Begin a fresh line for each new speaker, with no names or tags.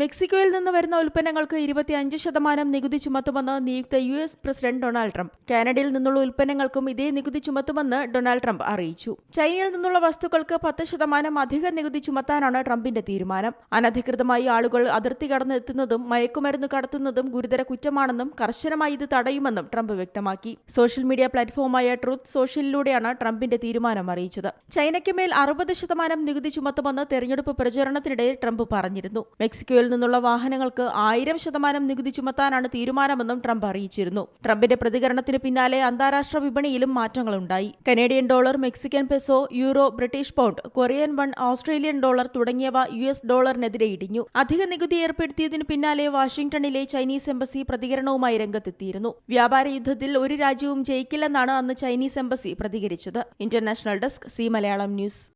മെക്സിക്കോയിൽ നിന്ന് വരുന്ന ഉൽപ്പന്നങ്ങൾക്ക് ഇരുപത്തിയഞ്ച് ശതമാനം നികുതി ചുമത്തുമെന്ന് നിയുക്ത U S president Donald Trump. കാനഡയിൽ നിന്നുള്ള ഉൽപ്പന്നങ്ങൾക്കും ഇതേ നികുതി ചുമത്തുമെന്ന് ഡൊണാൾഡ് ട്രംപ് അറിയിച്ചു. ചൈനയിൽ നിന്നുള്ള വസ്തുക്കൾക്ക് പത്ത് ശതമാനം അധിക നികുതി ചുമത്താനാണ് ട്രംപിന്റെ തീരുമാനം. അനധികൃതമായി ആളുകൾ അതിർത്തി കടന്നെത്തുന്നതും മയക്കുമരുന്ന് കടത്തുന്നതും ഗുരുതര കുറ്റമാണെന്നും കർശനമായി ഇത് തടയുമെന്നും ട്രംപ് വ്യക്തമാക്കി. സോഷ്യൽ മീഡിയ പ്ലാറ്റ്ഫോമായ ട്രൂത്ത് സോഷ്യലിലൂടെയാണ് ട്രംപിന്റെ തീരുമാനം അറിയിച്ചത്. ചൈനയ്ക്ക് മേൽ അറുപത് ശതമാനം നികുതി ചുമത്തുമെന്ന് തെരഞ്ഞെടുപ്പ് പ്രചരണത്തിനിടെ ട്രംപ് പറഞ്ഞിരുന്നു. മെക്സിക്കോയിൽ നിന്നുള്ള വാഹനങ്ങൾക്ക് ആയിരം ശതമാനം നികുതി ചുമത്താനാണ് തീരുമാനമെന്നും ട്രംപ് അറിയിച്ചിരുന്നു. ട്രംപിന്റെ പ്രതികരണത്തിന് പിന്നാലെ അന്താരാഷ്ട്ര വിപണിയിലും മാറ്റങ്ങളുണ്ടായി. Canadian dollar Mexican peso euro British pound Korean won Australian dollar തുടങ്ങിയവ യു എസ് ഡോളറിനെതിരെ ഇടിഞ്ഞു. അധിക നികുതി ഏർപ്പെടുത്തിയതിനു പിന്നാലെ വാഷിംഗ്ടണിലെ ചൈനീസ് എംബസി പ്രതികരണവുമായി രംഗത്തെത്തിയിരുന്നു. വ്യാപാര യുദ്ധത്തിൽ ഒരു രാജ്യവും ജയിക്കില്ലെന്നാണ് അന്ന് ചൈനീസ് എംബസി പ്രതികരിച്ചത്. International desk C Malayalam news.